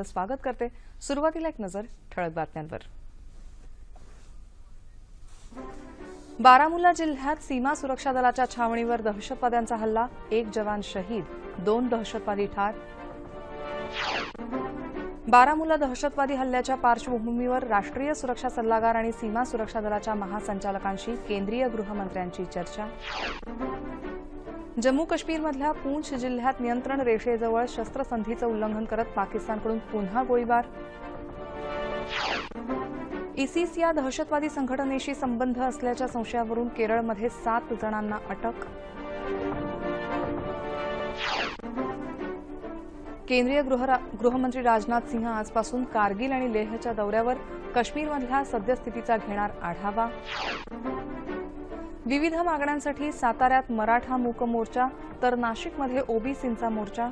आपलं स्वागत करते सुरुवातीला एक नजर ठळक बातम्यांवर. बारामुल्ला जिल्ह्यात सीमा सुरक्षा दलाच्या छावणीवर दहशतवाद्यांचा हल्ला एक जवान शहीद दोन दहशतवादी ठार. बारामुल्ला दहशतवादी हल्ल्याच्या पार्श्वभूमीवर राष्ट्रीय सुरक्षा सल्लागार आणि सीमा सुरक्षा दलाच्या महासंचालकांशी केंद्रीय गृहमंत्र्यांची चर्चा. जम्मू काश्मीरमधल्या पूंछ जिल्ह्यात नियंत्रण रेषेजवळ शस्त्रसंधीचं उल्लंघन करत पाकिस्तानकडून पुन्हा गोळीबार. इसिस या दहशतवादी संघटनेशी संबंध असल्याच्या संशयावरून केरळमध्ये सात जणांना अटक. केंद्रीय गृहमंत्री राजनाथ सिंह आजपासून कारगिल आणि लेहच्या दौऱ्यावर काश्मीरमधल्या सद्यस्थितीचा घेणार आढावा. विविध मागण्यांसाठी साताऱ्यात मराठा मूक मोर्चा तर नाशिकमध्ये ओबीसींचा मोर्चा.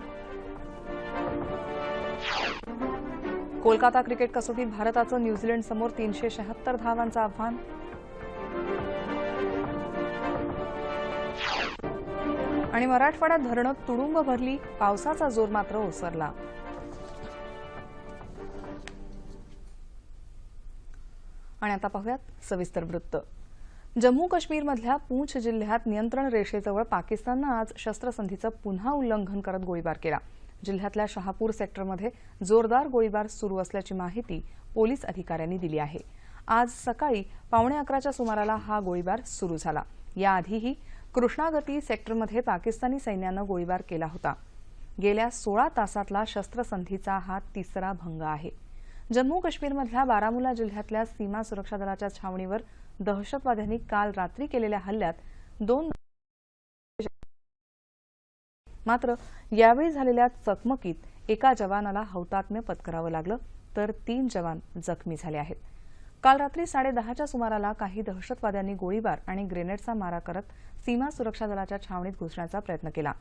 कोलकाता क्रिकेट कसोटीत भारताचं न्यूझीलंडसमोर तीनशे शहात्तर धावांचं आव्हान. आणि मराठवाड्यात धरणं तुडुंब भरली पावसाचा जोर मात्र ओसरला. आणि आता पाहूयात सविस्तर वृत्त. जम्मू काश्मीरमधल्या पूंछ जिल्ह्यात नियंत्रण रेषेजवळ पाकिस्ताननं आज शस्त्रसंधीचं पुन्हा उल्लंघन करत गोळीबार केला. जिल्ह्यातल्या शहापूर सेक्टरमध्ये जोरदार गोळीबार सुरू असल्याची माहिती पोलीस अधिकाऱ्यांनी दिली आहे. आज सकाळी पावणे अकराच्या सुमाराला हा गोळीबार सुरू झाला. याआधीही कृष्णागती सेक्टरमध्ये पाकिस्तानी सैन्यानं गोळीबार केला होता. गेल्या सोळा तासातला शस्त्रसंधीचा हा तिसरा भंग आहे. जम्मू काश्मीरमधल्या बारामुला जिल्ह्यातल्या सीमा सुरक्षा दलाच्या छावणीवर दहशतवाद्यांनी काल रात्री केलेल्या हल्ल्यात दोन मात्र यावेळी झालेल्या चकमकीत एका जवानाला हौतात्म्य पत्करावं लागलं तर तीन जवान जखमी झाले आहेत. काल रात्री साडेदहाच्या सुमाराला काही दहशतवाद्यांनी गोळीबार आणि ग्रेनेडचा मारा करत सीमा सुरक्षा दलाच्या छावणीत घुसण्याचा प्रयत्न केला.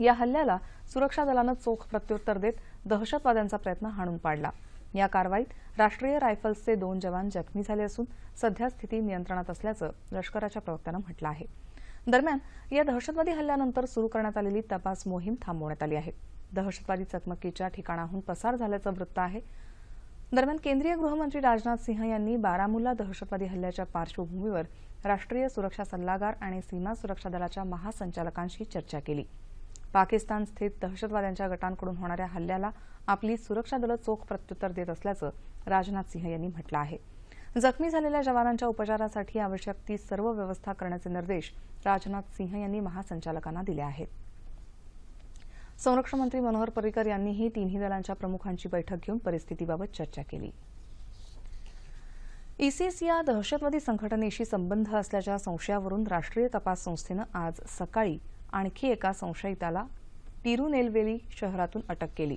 या हल्ल्याला सुरक्षा दलानं चोख प्रत्युत्तर देत दहशतवाद्यांचा प्रयत्न हाणून पाडला. या कारवाईत राष्ट्रीय रायफल्सचे दोन जवान जखमी झाले असून सध्या स्थिती नियंत्रणात असल्याचं लष्कराच्या प्रवक्त्यानं म्हटलं आहे. दरम्यान या दहशतवादी हल्ल्यानंतर सुरू करण्यात आलेली तपास मोहीम थांबवण्यात आली आहे. दहशतवादी चकमकीच्या ठिकाणाहून पसार झाल्याचं वृत्त आहे. दरम्यान केंद्रीय गृहमंत्री राजनाथ सिंह यांनी बारामुल्ला दहशतवादी हल्ल्याच्या पार्श्वभूमीवर राष्ट्रीय सुरक्षा सल्लागार आणि सीमा सुरक्षा दलाच्या महासंचालकांशी चर्चा केली. पाकिस्तान स्थित दहशतवाद्यांच्या गटांकडून होणाऱ्या हल्ल्याला आपली सुरक्षा दलं चोख प्रत्युत्तर देत असल्याचं राजनाथ सिंह यांनी म्हटलं आहे. जखमी झालेल्या जवानांच्या उपचारासाठी आवश्यक ती सर्व व्यवस्था करण्याचे निर्देश राजनाथ सिंह यांनी महासंचालकांना दिले आहेत. संरक्षण मंत्री मनोहर पर्रिकर यांनीही तिन्ही दलांच्या प्रमुखांची बैठक घेऊन परिस्थितीबाबत चर्चा केली. इसिस या दहशतवादी संघटनेशी संबंध असल्याच्या संशयावरून राष्ट्रीय तपास संस्थेनं आज सकाळी आणखी एका संशयिताला तिरुनेलवेली शहरातून अटक केली.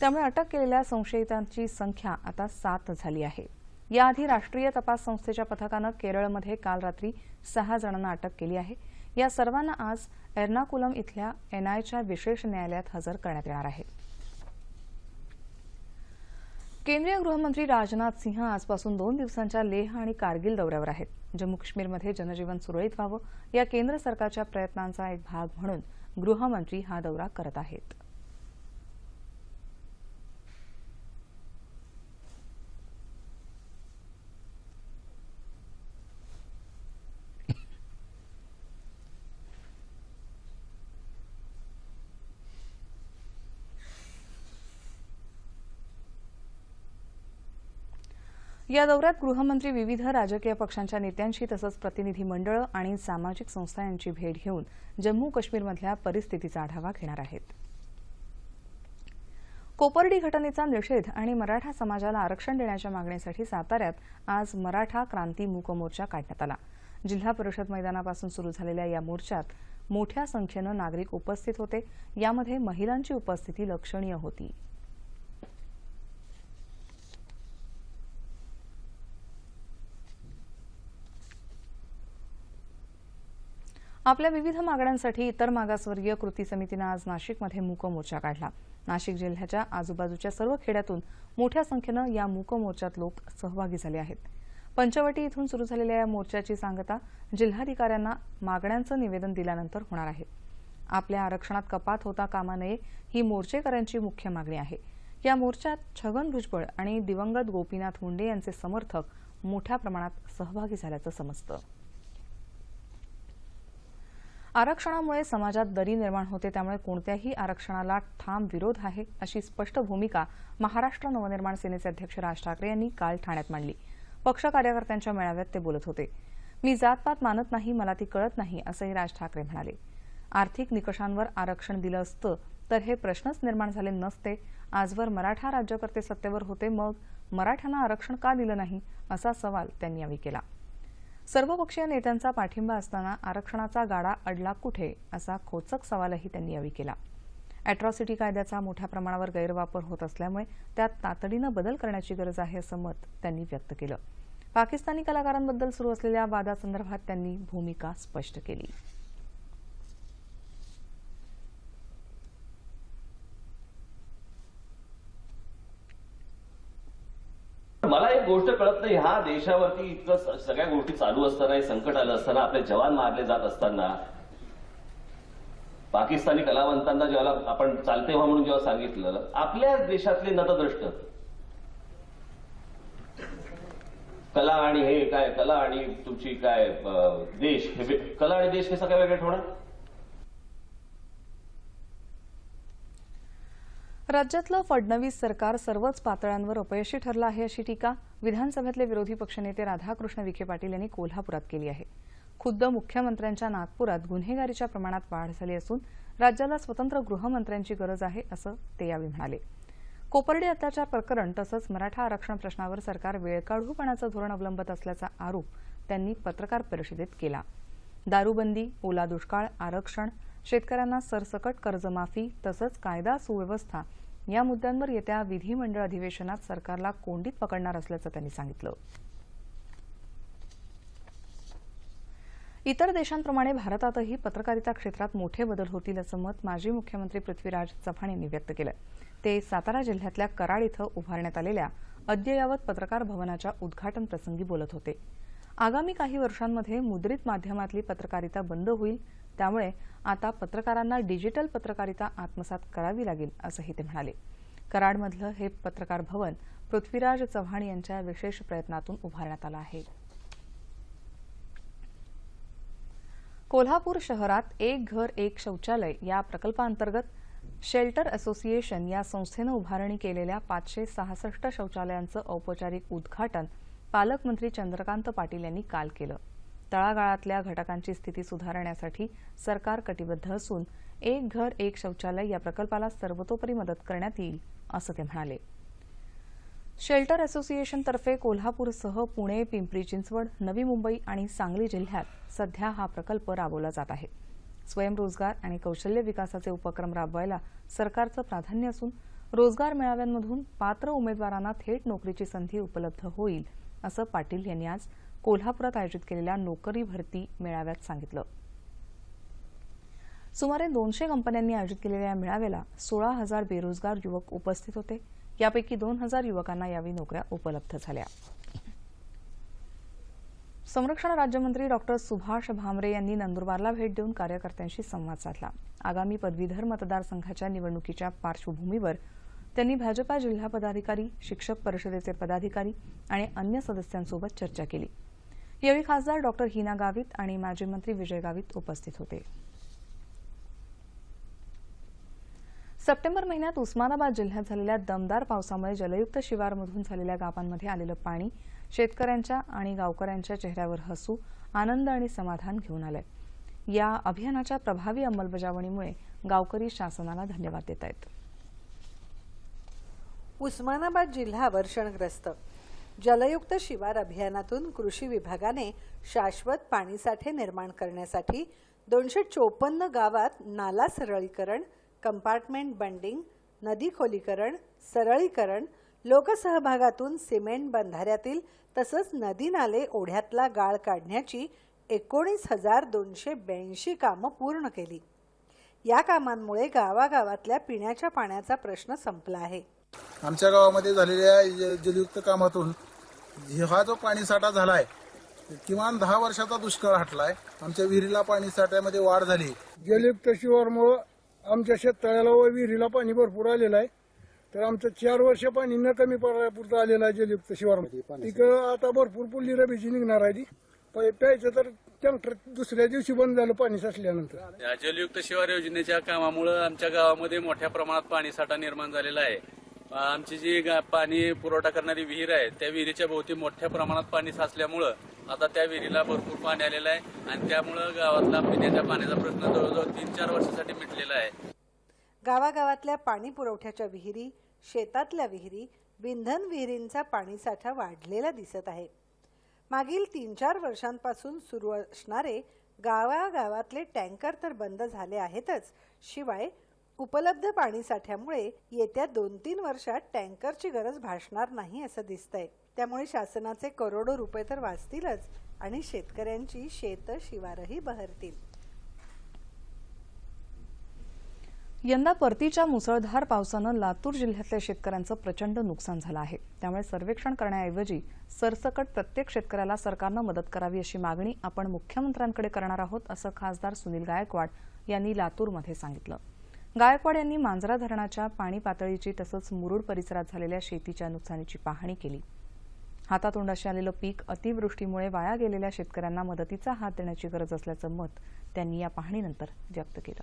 त्यामुळे अटक केलेल्या संशयितांची संख्या आता सात झाली आहे. याआधी राष्ट्रीय तपास संस्थेच्या पथकानं केरळमध्ये काल रात्री सहा जणांना अटक केली आहे. या सर्वांना आज एर्नाकुलम इथल्या एनआयच्या विशेष न्यायालयात हजर करण्यात येणार आहे. केंद्रीय गृहमंत्री राजनाथ सिंह आजपासून दोन दिवसांच्या लेह आणि कारगिल दौऱ्यावर आहेत. जम्मू काश्मीरमध्ये जनजीवन सुरळीत व्हावं या केंद्र सरकारच्या प्रयत्नांचा एक भाग म्हणून गृहमंत्री हा दौरा करत आहेत. या दौऱ्यात गृहमंत्री विविध राजकीय पक्षांच्या नेत्यांशी तसंच प्रतिनिधी मंडळं आणि सामाजिक संस्था यांची भेट घेऊन जम्मू काश्मीरमधल्या परिस्थितीचा आढावा घेणार आहेत. कोपर्डी घटनेचा निषेध आणि मराठा समाजाला आरक्षण देण्याच्या मागणीसाठी साताऱ्यात आज मराठा क्रांती मूक मोर्चा काढण्यात आला. जिल्हा परिषद मैदानापासून सुरू झालेल्या या मोर्चात मोठ्या संख्येनं नागरिक उपस्थित होते. यामध्ये महिलांची उपस्थिती लक्षणीय होती. आपल्या विविध मागण्यांसाठी इतर मागासवर्गीय कृती समितीनं आज नाशिकमध्ये मूक मोर्चा काढला. नाशिक जिल्ह्याच्या आजूबाजूच्या सर्व खेड्यातून मोठ्या संख्येनं या मूक मोर्चात लोक सहभागी झाले आहेत. पंचवटी इथून सुरू झालेल्या या मोर्चाची सांगता जिल्हाधिकाऱ्यांना मागण्यांचं निवेदन दिल्यानंतर होणार आहे. आपल्या आरक्षणात कपात होता कामा नये ही मोर्चेकऱ्यांची मुख्य मागणी आहे. या मोर्चात छगन भुजबळ आणि दिवंगत गोपीनाथ मुंडे यांचे समर्थक मोठ्या प्रमाणात सहभागी झाल्याचं समजतं. आरक्षणामुळे समाजात दरी निर्माण होते त्यामुळे कोणत्याही आरक्षणाला ठाम विरोध आहे अशी स्पष्ट भूमिका महाराष्ट्र नवनिर्माण सेनेचे अध्यक्ष राज ठाकरे यांनी काल ठाण्यात मांडली. पक्ष कार्यकर्त्यांच्या मेळाव्यात ते बोलत होते. मी जातपात मानत नाही मला ती कळत नाही असंही राज ठाकरे म्हणाले. आर्थिक निकषांवर आरक्षण दिलं असतं तर हे प्रश्नच निर्माण झाले नसते. आजवर मराठा राज्यकर्ते सत्तेवर होते मग मराठ्यांना आरक्षण का दिलं नाही? असा सवाल त्यांनी यावेळी केला. सर्वपक्षीय नेत्यांचा पाठिंबा असताना आरक्षणाचा गाडा अडला कुठे असा खोचक सवालही त्यांनी यावेळी केला. अॅट्रॉसिटी कायद्याचा मोठ्या प्रमाणावर गैरवापर होत असल्यामुळे त्यात तातडीनं बदल करण्याची गरज आहे असं मत त्यांनी व्यक्त केलं. पाकिस्तानी कलाकारांबद्दल सुरू असलेल्या वादासंदर्भात त्यांनी भूमिका स्पष्ट केली मला एक गोष्ट कळत नाही. ह्या देशावरती इतकं सगळ्या गोष्टी चालू असताना संकट आलं असताना आपले जवान मारले जात असताना पाकिस्तानी कलावंतांना जेव्हा आपण चालते व्हा म्हणून जेव्हा सांगितलं आपल्या देशातले नतद्रष्ट कला आणि हे काय कला आणि तुमची काय देश हे कला आणि देश हे सगळ्या वेगळे ठेवणार? राज्यातलं फडणवीस सरकार सर्वच पातळ्यांवर अपयशी ठरलं आहे अशी टीका विधानसभेतले विरोधी पक्षनेते राधाकृष्ण विखे पाटील यांनी कोल्हापुरात केली आहे. खुद्द मुख्यमंत्र्यांच्या नागपुरात गुन्हेगारीच्या प्रमाणात वाढ झाली असून राज्याला स्वतंत्र गृहमंत्र्यांची गरज आहे असं ते यावेळी म्हणाले. कोपर्डी अत्याचार प्रकरण तसंच मराठा आरक्षण प्रश्नावर सरकार वेळकाढूपणाचं धोरण अवलंबत असल्याचा आरोप त्यांनी पत्रकार परिषदेत केला. दारूबंदी ओला दुष्काळ आरक्षण शेतकऱ्यांना सरसकट कर्जमाफी तसंच कायदा सुव्यवस्था या मुद्द्यांवर येत्या विधिमंडळ अधिवेशनात सरकारला कोंडीत पकडणार असल्याचं त्यांनी सांगितलं. इतर देशांप्रमाणे भारतातही पत्रकारिता क्षेत्रात मोठे बदल होतील असं मत माजी मुख्यमंत्री पृथ्वीराज चव्हाण यांनी व्यक्त केलं ते सातारा जिल्ह्यातल्या कराड इथं उभारण्यात आलेल्या अद्ययावत पत्रकार भवनाच्या उद्घाटन प्रसंगी बोलत होते. आगामी काही वर्षांमध्ये मुद्रित माध्यमातली पत्रकारिता बंद होईल त्यामुळे आता पत्रकारांना डिजिटल पत्रकारिता आत्मसात करावी लागेल असंही ते म्हणाले. कराडमधलं हे पत्रकार भवन पृथ्वीराज चव्हाण यांच्या विशेष प्रयत्नातून उभारण्यात आलं आहे. कोल्हापूर शहरात एक घर एक शौचालय या प्रकल्पांतर्गत शेल्टर असोसिएशन या संस्थेनं उभारणी केलेल्या पाचशे सहासष्ट शौचालयांचं औपचारिक उद्घाटन पालकमंत्री चंद्रकांत पाटील यांनी काल केलं. तळागाळातल्या घटकांची स्थिती सुधारण्यासाठी सरकार कटिबद्ध असून एक घर एक शौचालय या प्रकल्पाला सर्वतोपरी मदत करण्यात येईल असं ते म्हणाले. शेल्टर असोसिएशनतर्फे कोल्हापूरसह पुणे पिंपरी चिंचवड नवी मुंबई आणि सांगली जिल्ह्यात सध्या हा प्रकल्प राबवला जात आहे. स्वयंरोजगार आणि कौशल्य विकासाचे उपक्रम राबवायला सरकारचं प्राधान्य असून रोजगार मेळाव्यांमधून पात्र उमेदवारांना थेट नोकरीची संधी उपलब्ध होईल असं पाटील यांनी आज कोल्हापुरात आयोजित केलेल्या नोकरी भरती मेळाव्यात सांगितलं. सुमारे दोनशे कंपन्यांनी आयोजित केलेल्या या मेळाव्याला सोळा हजार बेरोजगार युवक उपस्थित होते. यापैकी दोन हजार युवकांना यावेळी नोकऱ्या उपलब्ध झाल्या. संरक्षण राज्यमंत्री डॉक्टर सुभाष भामरे यांनी नंदुरबारला भेट देऊन कार्यकर्त्यांशी संवाद साधला. आगामी पदवीधर मतदारसंघाच्या निवडणुकीच्या पार्श्वभूमीवर त्यांनी भाजपा जिल्हा पदाधिकारी शिक्षक परिषदेचे पदाधिकारी आणि अन्य सदस्यांसोबत चर्चा केली. यावेळी खासदार डॉक्टर हिना गावित आणि माजी मंत्री विजय गावित उपस्थित होते. सप्टेंबर महिन्यात उस्मानाबाद जिल्ह्यात झालेल्या दमदार पावसामुळे जलयुक्त शिवारमधून झालेल्या गावांमध्ये आलेलं पाणी शेतकऱ्यांच्या आणि गावकऱ्यांच्या चेहऱ्यावर हसू आनंद आणि समाधान घेऊन आलंय. या अभियानाच्या प्रभावी अंमलबजावणीमुळे गावकरी शासनाला धन्यवाद देत आहेत. उस्मानाबाद जिल्हा वर्षणग्रस्त. जलयुक्त शिवार अभियानातून कृषी विभागाने शाश्वत पाणीसाठे निर्माण करण्यासाठी दोनशे चोपन्न गावात नाला सरळीकरण कंपार्टमेंट बंडिंग नदी खोलीकरण सरळीकरण लोकसहभागातून सिमेंट बंधाऱ्यातील तसंच नदी नाले ओढ्यातला गाळ काढण्याची एकोणीस हजार दोनशे ब्याऐंशी कामं पूर्ण केली. या कामांमुळे गावागावातल्या पिण्याच्या पाण्याचा प्रश्न संपला आहे. आमच्या गावामध्ये झालेल्या जलयुक्त कामातून हा जो पाणीसाठा झालाय किमान दहा वर्षाचा दुष्काळ हटलाय. आमच्या विहिरीला पाणी साठ्यामध्ये वाढ झाली. जलयुक्त शिवारमुळं आमच्या शेततळ्याला व विहिरीला पाणी भरपूर आलेलं आहे. तर आमचं चार वर्ष पाणी न कमी पडायपुरतं आलेलं आहे जलयुक्त शिवार तिकडं आता भरपूर पुल्ली रबीची निघणार आहे ती. प्यायचं तर टँकर दुसऱ्या दिवशी बंद झालं पाणी साचल्यानंतर या जलयुक्त शिवार योजनेच्या कामामुळे आमच्या गावामध्ये मोठ्या प्रमाणात पाणीसाठा निर्माण झालेला आहे. आमची जी गा- पाणी पुरवठा करणारी विहीर आहे त्या विहिरीच्या भोवती मोठ्या प्रमाणात पाणी साचल्यामुळं आता त्या विहिरीला भरपूर पाणी आलेलं आहे आणि त्यामुळं गावातला पिण्याच्या पाण्याचा प्रश्न जवळजवळ तीन चार वर्षासाठी मिटलेला आहे. गावागावातल्या पाणी पुरवठ्याच्या विहिरी शेतातल्या विहिरी विंधन विहिरींचा पाणीसाठा वाढलेला दिसत आहे. मागील तीन चार वर्षांपासून सुरू असणारे गावागावातले टँकर तर बंद झाले आहेतच शिवाय उपलब्ध पाणीसाठ्यामुळे येत्या दोन तीन वर्षात टँकरची गरज भासणार नाही असं दिसतंय. त्यामुळे शासनाचे करोडो रुपये तर वाचतीलच आणि शेतकऱ्यांची शेत शिवारही बहरतील. यंदा परतीच्या मुसळधार पावसानं लातूर जिल्ह्यातल्या शेतकऱ्यांचं प्रचंड नुकसान झालं आहे. त्यामुळे सर्वेक्षण करण्याऐवजी सरसकट प्रत्येक शेतकऱ्याला सरकारनं मदत करावी अशी मागणी आपण मुख्यमंत्र्यांकडे करणार आहोत असं खासदार सुनील गायकवाड यांनी लातूरमध्ये सांगितलं. गायकवाड यांनी मांजरा धरणाच्या पाणी पातळीची तसंच मुरुड परिसरात झालेल्या शेतीच्या नुकसानीची पाहणी केली. हातातोंडाशी आलेलं पीक अतिवृष्टीमुळे वाया गेलेल्या शेतकऱ्यांना मदतीचा हात देण्याची गरज असल्याचं मत त्यांनी या पाहणीनंतर व्यक्त केलं.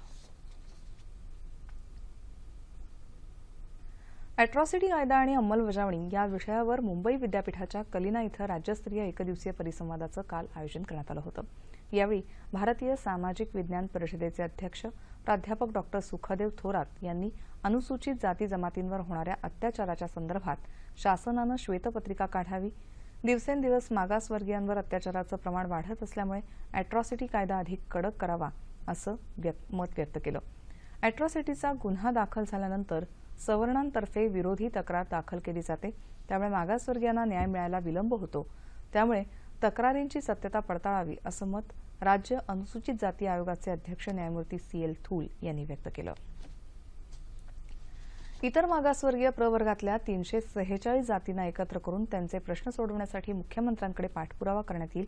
अॅट्रॉसिटी कायदा आणि अंमलबजावणी या विषयावर मुंबई विद्यापीठाच्या कलिना इथं राज्यस्तरीय एकदिवसीय परिसंवादाचं काल आयोजन करण्यात आलं होतं. यावेळी भारतीय सामाजिक विज्ञान परिषदेचे अध्यक्ष प्राध्यापक डॉक्टर सुखदेव थोरात यांनी अनुसूचित जाती जमातींवर होणाऱ्या अत्याचाराच्या संदर्भात शासनानं श्वेतपत्रिका काढावी. दिवसेंदिवस मागासवर्गीयांवर अत्याचाराचं प्रमाण वाढत असल्यामुळे अॅट्रॉसिटी कायदा अधिक कडक करावा असं मत व्यक्त केलं. अॅट्रॉसिटीचा गुन्हा दाखल झाल्यानंतर सवर्णांतर्फे विरोधी तक्रार दाखल केली जाते. त्यामुळे मागासवर्गीयांना न्याय मिळायला विलंब होतो. त्यामुळे तक्रारींची सत्यता पडताळावी असं मत राज्य अनुसूचित जाती आयोगाचे अध्यक्ष न्यायमूर्ती सी एल थूल यांनी व्यक्त केलं. इतर मागासवर्गीय प्रवर्गातल्या तीनशे सेहेचाळीस जातींना एकत्र करून त्यांचे प्रश्न सोडवण्यासाठी मुख्यमंत्र्यांकडे पाठपुरावा करण्यात येईल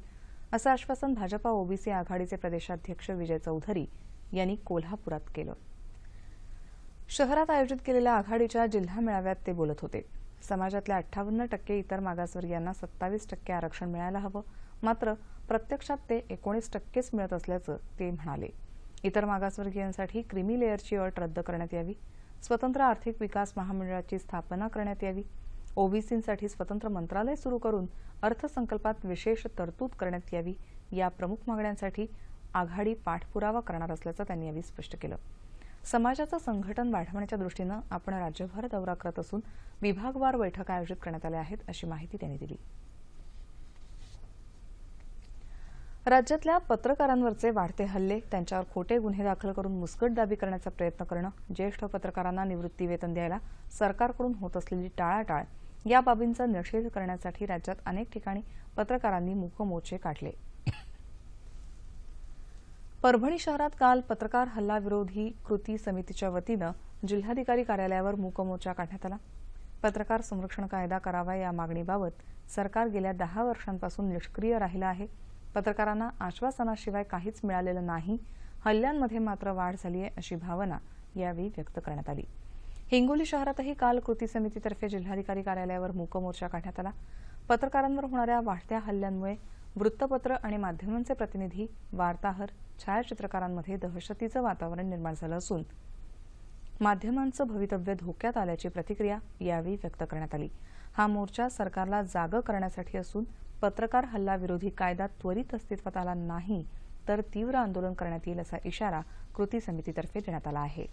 असं आश्वासन भाजपा ओबीसी आघाडीचे प्रदेशाध्यक्ष विजय चौधरी यांनी कोल्हापुरात केलं. शहरात आयोजित केलेल्या आघाडीच्या जिल्हा मेळाव्यात ते बोलत होते. समाजातल्या अठ्ठावन्न टक्के इतर मागासवर्गीयांना सत्तावीस टक्के आरक्षण मिळायला हवं मात्र प्रत्यक्षात ते एकोणीस टक्केच मिळत असल्याचं ते म्हणाले. इतर मागासवर्गीयांसाठी क्रिमी लेअरची अट रद्द करण्यात यावी. स्वतंत्र आर्थिक विकास महामंडळाची स्थापना करण्यात यावी. ओबीसींसाठी स्वतंत्र मंत्रालय सुरू करून अर्थसंकल्पात विशेष तरतूद करण्यात यावी. या प्रमुख मागण्यांसाठी आघाडी पाठपुरावा करणार असल्याचं त्यांनी यावेळी स्पष्ट केलं. समाजाचं संघटन वाढवण्याच्या दृष्टीनं आपण राज्यभर दौरा करत असून विभागवार बैठका आयोजित करण्यात आल्या आहेत अशी माहिती त्यांनी दिली. राज्यातल्या पत्रकारांवरचे वाढते हल्ले त्यांच्यावर खोटे गुन्हे दाखल करून मुस्कटदाबी करण्याचा प्रयत्न करणं ज्येष्ठ पत्रकारांना निवृत्ती वेतन द्यायला सरकारकडून होत असलेली टाळाटाळ या बाबींचा निषेध करण्यासाठी राज्यात अनेक ठिकाणी पत्रकारांनी मुखमोर्चे काढले. परभणी शहरात काल पत्रकार हल्ला विरोधी कृती समितीच्या वतीनं जिल्हाधिकारी कार्यालयावर मूकमोर्चा काढण्यात आला. पत्रकार संरक्षण कायदा करावा या मागणीबाबत सरकार गेल्या दहा वर्षांपासून निष्क्रिय राहिलं आहे. पत्रकारांना आश्वासनाशिवाय काहीच मिळालेलं नाही. हल्ल्यांमध्ये मात्र वाढ झाली आहे अशी भावना यावेळी व्यक्त करण्यात आली. हिंगोली शहरातही काल कृती समितीतर्फे जिल्हाधिकारी कार्यालयावर मूक मोर्चा काढण्यात आला. पत्रकारांवर होणाऱ्या वाढत्या हल्ल्यांमुळे वृत्तपत्र आणि माध्यमांचे प्रतिनिधी वार्ताहर छायाचित्रकारांमध्ये दहशतीचं वातावरण निर्माण झालं असून माध्यमांचं भवितव्य धोक्यात आल्याची प्रतिक्रिया यावेळी व्यक्त करण्यात आली. हा मोर्चा सरकारला जागं करण्यासाठी असून पत्रकार हल्ला विरोधी कायदा त्वरित अस्तित्वात आला नाही तर तीव्र आंदोलन करण्यात येईल असा इशारा कृती समितीतर्फे देण्यात आला आहे.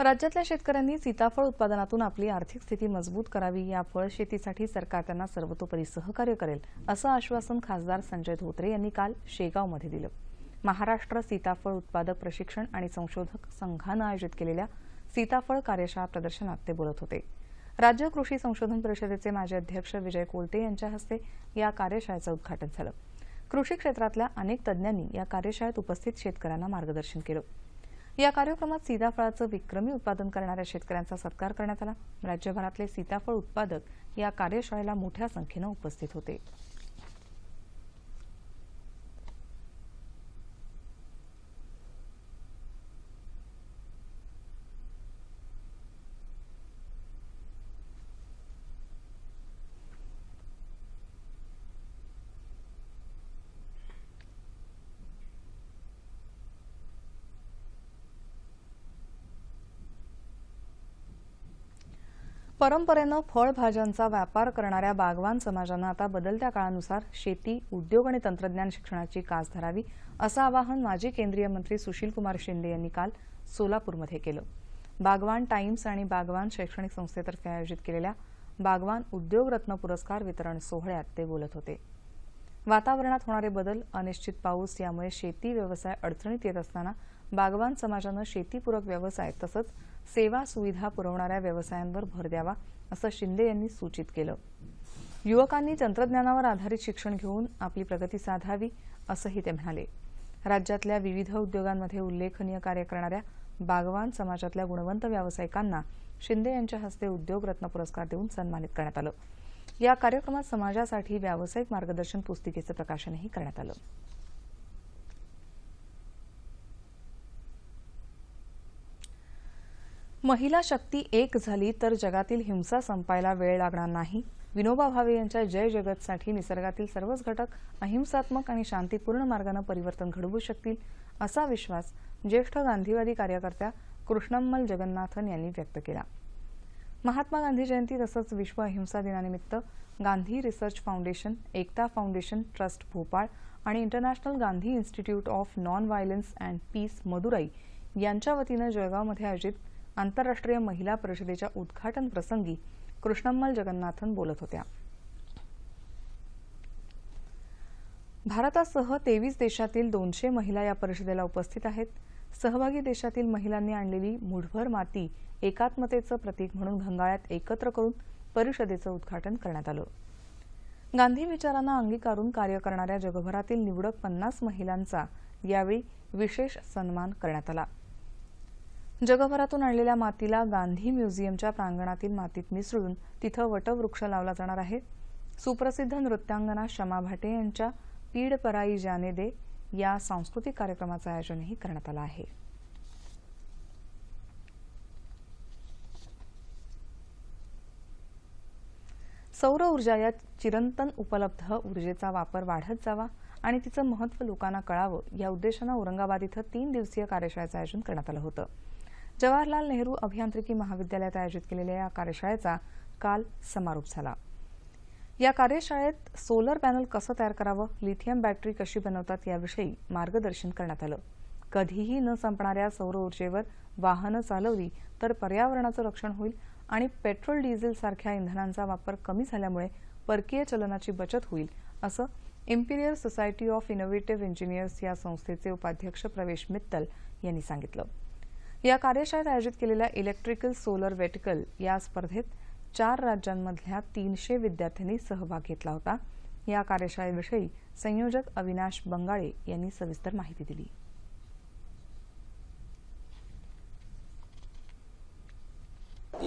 राज्यातल्या शेतकऱ्यांनी सीताफळ उत्पादनातून आपली आर्थिक स्थिती मजबूत करावी या फळ शेतीसाठी सरकार त्यांना सर्वतोपरी सहकार्य करेल असं आश्वासन खासदार संजय धोत्रे यांनी काल शेगावमध्ये दिलं. महाराष्ट्र सीताफळ उत्पादक प्रशिक्षण आणि संशोधक संघानं आयोजित केलेल्या सीताफळ कार्यशाळा प्रदर्शनात ते बोलत होते. राज्य कृषी संशोधन परिषदेचे माजी अध्यक्ष विजय कोलते यांच्या हस्ते या कार्यशाळेचं उद्घाटन झालं. कृषी क्षेत्रातल्या अनेक तज्ज्ञांनी या कार्यशाळेत उपस्थित शेतकऱ्यांना मार्गदर्शन केलं. या कार्यक्रमात सीताफळाचं विक्रमी उत्पादन करणाऱ्या शेतकऱ्यांचा सत्कार करण्यात आला. राज्यभरातले सीताफळ उत्पादक या कार्यशाळेला मोठ्या संख्येनं उपस्थित होते. परंपरेनं फळभाज्यांचा व्यापार करणाऱ्या बागवान समाजानं आता बदलत्या काळानुसार शेती उद्योग आणि तंत्रज्ञान शिक्षणाची कास धरावी असं आवाहन माजी केंद्रीय मंत्री सुशीलकुमार शिंदे यांनी काल सोलापूरमध्ये केलं. बागवान टाइम्स आणि बागवान शैक्षणिक संस्थेतर्फे आयोजित केलेल्या बागवान उद्योगरत्न पुरस्कार वितरण सोहळ्यात ते बोलत होते. वातावरणात होणारे बदल अनिश्चित पाऊस यामुळे शेती व्यवसाय अडचणीत येत असताना बागवान समाजानं शेतीपूरक व्यवसाय तसंच सेवा सुविधा पुरवणाऱ्या व्यवसायांवर भर द्यावा असं शिंदे यांनी सूचित केलं. युवकांनी तंत्रज्ञानावर आधारित शिक्षण घेऊन आपली प्रगती साधावी असंही ते म्हणाले. राज्यातल्या विविध उद्योगांमध्ये उल्लेखनीय कार्य करणाऱ्या बागवान समाजातल्या गुणवंत व्यावसायिकांना शिंदे यांच्या हस्ते उद्योग रत्न पुरस्कार देऊन सन्मानित करण्यात आलं. या कार्यक्रमात समाजासाठी व्यावसायिक मार्गदर्शन पुस्तिकेचं प्रकाशनही करण्यात आलं. महिला शक्ती एक झाली तर जगातील हिंसा संपायला वेळ लागणार नाही. विनोबा भावे यांच्या जय जगतसाठी निसर्गातील सर्वच घटक अहिंसात्मक आणि शांतीपूर्ण मार्गानं परिवर्तन घडवू शकतील असा विश्वास ज्येष्ठ गांधीवादी कार्यकर्त्या कृष्णम्मल जगन्नाथन यांनी व्यक्त केला. महात्मा गांधी जयंती तसंच विश्व अहिंसा दिनानिमित्त Gandhi research foundation Ekta foundation trust Bhopal आणि international Gandhi institute of non violence and peace Madurai यांच्या वतीनं जळगावमध्ये आयोजित आंतरराष्ट्रीय महिला परिषदेच्या उद्घाटन प्रसंगी कृष्णम्मल जगन्नाथन बोलत होत्या. भारतासह तेवीस देशातील दोनशे महिला या परिषदेला उपस्थित आहेत. सहभागी देशातील महिलांनी आणलेली मुठभर माती एकात्मतेचं प्रतीक म्हणून घंगाळ्यात एकत्र करून परिषदेचं उद्घाटन करण्यात आलं. गांधी विचारांना अंगीकारून कार्य करणाऱ्या जगभरातील निवडक पन्नास महिलांचा यावेळी विशेष सन्मान करण्यात आला. जगभरातून आणलेल्या मातीला गांधी म्युझियमच्या प्रांगणातील मातीत मिसळून तिथं वटवृक्ष लावला जाणार आहे. सुप्रसिद्ध नृत्यांगना शमा भाटे यांच्या पीड पराई जाने दे या सांस्कृतिक कार्यक्रमाचं आयोजनही करण्यात आलं आहे. सौर ऊर्जा या चिरंतन उपलब्ध ऊर्जेचा वापर वाढत जावा आणि तिचं महत्त्व लोकांना कळावं या उद्देशानं औरंगाबाद इथं तीन दिवसीय कार्यशाळेचं आयोजन करण्यात आलं होतं. जवाहरलाल नेहरू अभियांत्रिकी महाविद्यालयात आयोजित केलेल्या या कार्यशाळेचा काल समारोप झाला. या कार्यशाळेत सोलर पॅनल कसं तयार करावं लिथियम बॅटरी कशी बनवतात याविषयी मार्गदर्शन करण्यात आलं. कधीही न संपणाऱ्या सौर ऊर्जेवर वाहनं चालवली तर पर्यावरणाचं रक्षण होईल आणि पेट्रोल डिझेल सारख्या इंधनांचा वापर कमी झाल्यामुळे परकीय चलनाची बचत होईल असं imperial society of innovative engineers या संस्थेचे उपाध्यक्ष प्रवेश मित्तल यांनी सांगितलं. या कार्यशाळेत आयोजित केलेल्या इलेक्ट्रिकल सोलर वेटिकल या स्पर्धेत चार राज्यांमधल्या तीनशे विद्यार्थ्यांनी सहभाग घेतला होता. या कार्यशाळेविषयी संयोजक अविनाश बंगाळे यांनी सविस्तर माहिती दिली.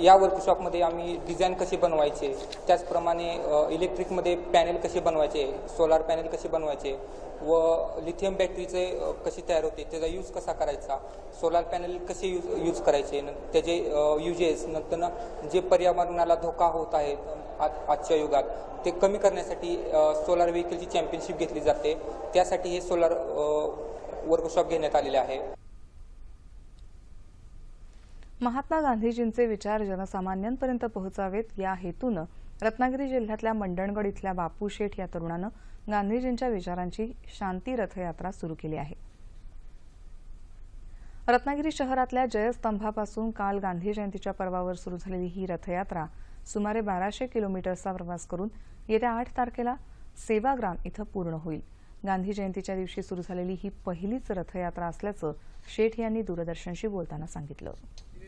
या वर्कशॉपमध्ये आम्ही डिझाईन कसे बनवायचे त्याचप्रमाणे इलेक्ट्रिकमध्ये पॅनेल कसे बनवायचे सोलार पॅनेल कसे बनवायचे व लिथियम बॅटरीचे कसे तयार होते त्याचा यूज कसा करायचा सोलार पॅनेल कसे यूज यूज करायचे न- त्याचे युजेस नंतर ना जे पर्यावरणाला धोका होत आहे आजच्या युगात ते कमी करण्यासाठी सोलार व्हेकलची चॅम्पियनशिप घेतली जाते. त्यासाठी हे सोलार वर्कशॉप घेण्यात आलेले आहे. महात्मा गांधीजींचे विचार जनसामान्यांपर्यंत पोहोचावेत या हेतूनं रत्नागिरी जिल्ह्यातल्या मंडणगड इथल्या बापू शेठ या तरुणानं गांधीजींच्या विचारांची शांती रथयात्रा सुरू केली आहे. रत्नागिरी शहरातल्या जयस्तंभापासून काल गांधी जयंतीच्या पर्वावर सुरू झालेली ही रथयात्रा सुमारे बाराशे किलोमीटर्सचा प्रवास करून येत्या आठ तारखेला सेवाग्राम इथं पूर्ण होईल. गांधी जयंतीच्या दिवशी सुरू झालेली ही पहिलीच रथयात्रा असल्याचं शेठ यांनी दूरदर्शनशी बोलताना सांगितलं.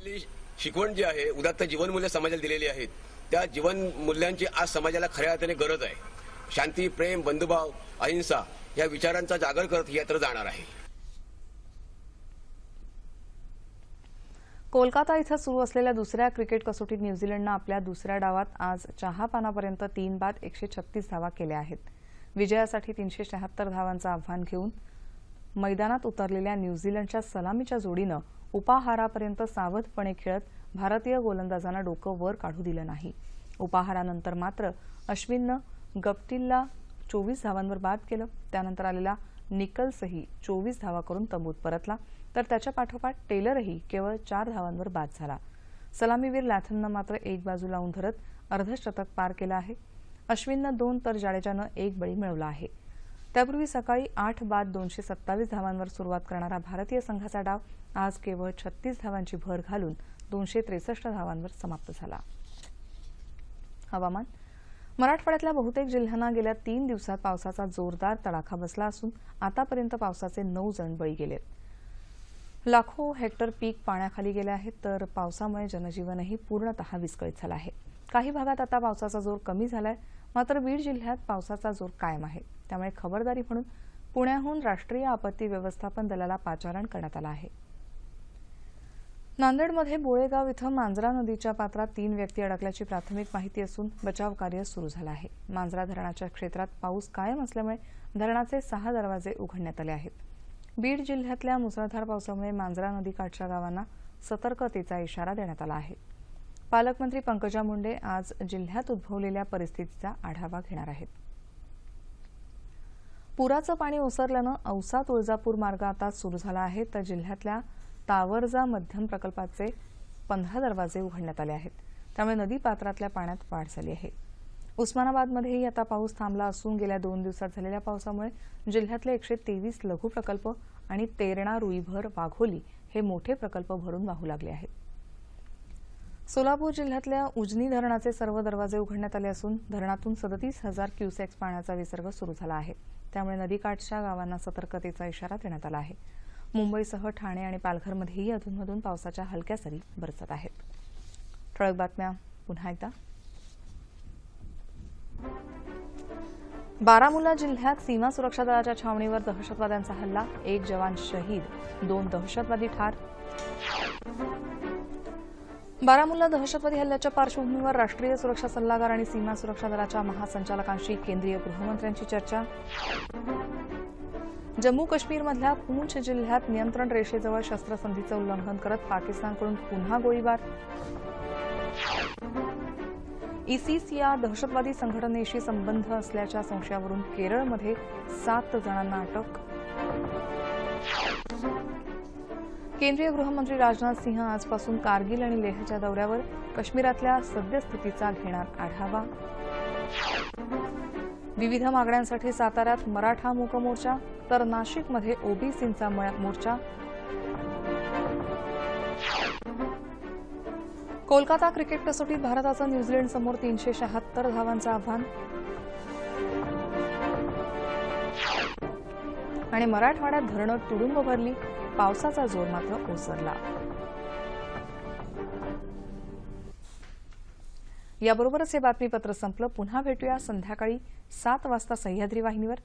दिलेली शिकवण जी आहे उदात्त जीवनमूल्य समाजाला दिलेली आहेत त्या जीवन मूल्यांची आज समाजाला खऱ्या अर्थाने गरज आहे. शांती प्रेम बंधुभाव अहिंसा या विचारांचा जागर करत ही यात्रा जाणार आहे. कोलकाता इथं सुरू असलेल्या दुसऱ्या क्रिकेट कसोटीत न्यूझीलंडनं आपल्या दुसऱ्या डावात आज चहापानापर्यंत तीन बाद एकशे छत्तीस धावा केल्या आहेत. विजयासाठी तीनशे शहात्तर धावांचं आव्हान घेऊन मैदानात उतरलेल्या न्यूझीलंडच्या सलामीच्या जोडीनं उपाहारापर्यंत सावधपणे खेळत भारतीय गोलंदाजांना डोकं वर काढू दिलं नाही. उपाहारानंतर मात्र अश्विननं गप्टिलला चोवीस धावांवर बाद केलं. त्यानंतर आलेला निकल्सही चोवीस धावा करून तंबूत परतला. तर त्याच्या पाठोपाठ टेलरही केवळ चार धावांवर बाद झाला. सलामीवीर लॅथननं मात्र एक बाजू लावून धरत अर्धशतक पार केलं आहे. अश्विननं दोन तर जाडेजानं एक बळी मिळवला आहे. त्यापूर्वी सकाळी आठ बाद दोनशे सत्तावीस धावांवर सुरुवात करणारा भारतीय संघाचा डाव आज केवळ छत्तीस धावांची भर घालून दोनशे त्रेसष्ट धावांवर समाप्त झाला. हवामान. मराठवाड्यातल्या बहुतेक जिल्ह्यांना गेल्या तीन दिवसात पावसाचा जोरदार तडाखा बसला असून आतापर्यंत पावसाचे नऊ जण बळी गेलेत. लाखो हेक्टर पीक पाण्याखाली गेले आहेत तर पावसामुळे जनजीवनही पूर्णतः विस्कळीत झालं आहे. काही भागात आता पावसाचा जोर कमी झालाय मात्र बीड जिल्ह्यात पावसाचा जोर कायम आहे. त्यामुळे खबरदारी म्हणून पुण्याहून राष्ट्रीय आपत्ती व्यवस्थापन दलाला पाचारण करण्यात आलं आहे. नांदेडमध्ये बोळेगाव इथं मांजरा नदीच्या पात्रात तीन व्यक्ती अडकल्याची प्राथमिक माहिती असून बचाव कार्य सुरू झालं आहे. मांजरा धरणाच्या क्षेत्रात पाऊस कायम असल्यामुळे धरणाचे सहा दरवाजे उघडण्यात आले आहेत. बीड जिल्ह्यातल्या मुसळधार पावसामुळे मांजरा नदीकाठच्या गावांना सतर्कतेचा इशारा देण्यात आला आहे. पालकमंत्री पंकजा मुंडे आज जिल्ह्यात उद्भवलेल्या परिस्थितीचा आढावा घेणार आहेत. पुराचं पाणी ओसरल्यानं औसा तुळजापूर मार्ग आता सुरू झाला आहे. तर जिल्ह्यातल्या तावरजा मध्यम प्रकल्पाचे पंधरा दरवाजे उघडण्यात आले आहेत. त्यामुळे नदी पात्रातल्या पाण्यात वाढ झाली आहे. उस्मानाबादमध्येही आता पाऊस थांबला असून गेल्या दोन दिवसात झालेल्या पावसामुळे जिल्ह्यातले एकशे तेवीस लघु प्रकल्प आणि तेरणा रुईभर वाघोली हे मोठे प्रकल्प भरून वाहू लागले आहेत. सोलापूर जिल्ह्यातल्या उजनी धरणाचे सर्व दरवाजे उघडण्यात आले असून धरणातून सदतीस हजार क्युसेक्स पाण्याचा विसर्ग सुरू झाला आहे. त्यामुळे नदीकाठच्या गावांना सतर्कतेचा इशारा देण्यात आला आहे. मुंबईसह ठाणे आणि पालघरमध्येही अधूनमधून पावसाच्या हलक्या सरी बरसत आहेत. ठळक बातम्या. पुन्हा एकदा. बारामुल्ला जिल्ह्यात सीमा सुरक्षा दलाच्या छावणीवर दहशतवाद्यांचा हल्ला. एक जवान शहीद दोन दहशतवादी ठार. बारामुल्ला दहशतवादी हल्ल्याच्या पार्श्वभूमीवर राष्ट्रीय सुरक्षा सल्लागार आणि सीमा सुरक्षा दलाच्या महासंचालकांशी केंद्रीय गृहमंत्र्यांची चर्चा. जम्मू काश्मीरमधल्या पूंछ जिल्ह्यात नियंत्रण रेषेजवळ शस्त्रसंधीचं उल्लंघन करत पाकिस्तानकडून पुन्हा गोळीबार. इसिस या दहशतवादी संघटनेशी संबंध असल्याच्या संशयावरून केरळमध्ये सात जणांना अटक. केंद्रीय गृहमंत्री राजनाथ सिंह आजपासून कारगिल आणि लेहच्या दौऱ्यावर काश्मीरातल्या सद्यस्थितीचा घेणार आढावा. विविध मागण्यांसाठी साताऱ्यात मराठा मूक मोर्चा तर नाशिकमध्ये ओबीसींचा मोर्चा. कोलकाता क्रिकेट कसोटीत भारताचं न्यूझीलंडसमोर तीनशे शहात्तर धावांचं आव्हान. आणि मराठवाड्यात धरणं तुडुंब भरली. पावसाचा जोर मात्र ओसरला. याबरोबरच हे बातमीपत्र संपलं. पुन्हा भेटूया संध्याकाळी सात वाजता सह्याद्री वाहिनीवर.